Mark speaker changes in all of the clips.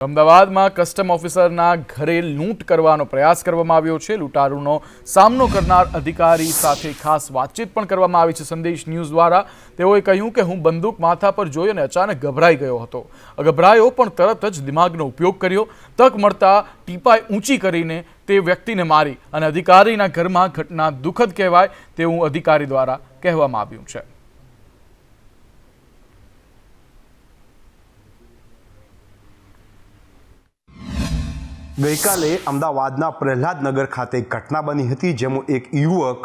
Speaker 1: અમદાવાદમાં કસ્ટમ ઓફિસરના ઘરે લૂંટ કરવાનો પ્રયાસ કરવામાં આવ્યો છે. લૂંટારૂનો સામનો કરનાર અધિકારી સાથે ખાસ વાતચીત પણ કરવામાં આવી છે. સંદેશ ન્યૂઝ દ્વારા તેઓએ કહ્યું કે હું બંદૂક માથા પર જોઈ અને અચાનક ગભરાઈ ગયો હતો. ગભરાયો પણ તરત જ દિમાગનો ઉપયોગ કર્યો. તક મળતા ટીપાઈ ઊંચી કરીને તે વ્યક્તિને મારી અને અધિકારીના ઘરમાં ઘટના દુઃખદ કહેવાય તેવું અધિકારી દ્વારા કહેવામાં આવ્યું છે.
Speaker 2: ગઈકાલે અમદાવાદના પ્રહલાદનગર ખાતે ઘટના બની હતી જેમાં એક યુવક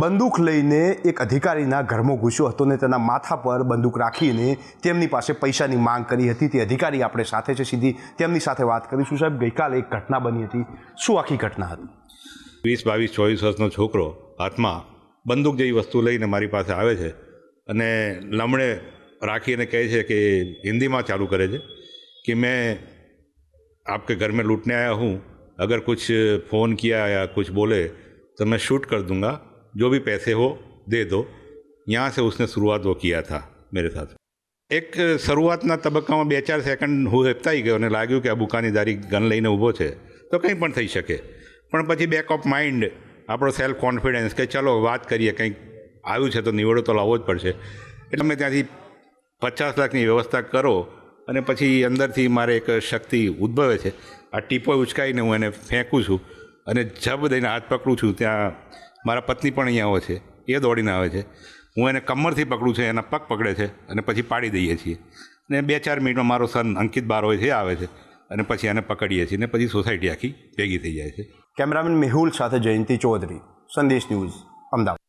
Speaker 2: બંદૂક લઈને એક અધિકારીના ઘરમાં ઘૂસ્યો હતો ને તેના માથા પર બંદૂક રાખીને તેમની પાસે પૈસાની માંગ કરી હતી. તે અધિકારી આપણે સાથે છે સીધી તેમની સાથે વાત કરીશું. સાહેબ, ગઈકાલે એક ઘટના બની હતી. શું આખી ઘટના હતી?
Speaker 3: વીસ, બાવીસ, ચોવીસ વર્ષનો છોકરો હાથમાં બંદૂક જેવી વસ્તુ લઈને મારી પાસે આવે છે અને લમણે રાખીને કહે છે કે હિન્દીમાં ચાલુ કરે છે કે मैं आपके घर में लूटने आया हूँ अगर कुछ फ़ोन किया या कुछ बोले तो मैं शूट कर दूंगा जो भी पैसे हो दे दो यहाँ से उसने शुरुआत वो किया था मेरे साथ એક શરૂઆતના તબક્કામાં બે ચાર સેકન્ડ હું હેપતાઈ ગયો અને લાગ્યું કે આ બુકાનીદારી ગન લઈને ઊભો છે તો કંઈ પણ થઈ શકે પણ પછી બેક ઓફ માઇન્ડ આપણો સેલ્ફ કોન્ફિડન્સ કે ચલો વાત કરીએ કંઈક આવ્યું છે તો નિવડો તો લાવવો જ પડશે એટલે મેં ત્યાંથી પચાસ લાખની વ્યવસ્થા કરો અને પછી અંદરથી મારે એક શક્તિ ઉદ્ભવે છે. આ ટીપો ઉચકાઈને હું એને ફેંકું છું અને જબ દઈને હાથ પકડું છું, ત્યાં મારા પત્ની પણ અહીંયા આવે છે. એ દોડીને આવે છે. હું એને કમરથી પકડું છું, એના પગ પકડે છે અને પછી પાડી દઈએ છીએ. ને બે ચાર મિનિટમાં મારો સન અંકિત બાર હોય છે, આવે છે અને પછી એને પકડીએ છીએ ને પછી સોસાયટી આખી ભેગી થઈ જાય છે.
Speaker 2: કેમેરામેન મેહુલ સાથે જયંતિ ચૌધરી, સંદેશ ન્યૂઝ, અમદાવાદ.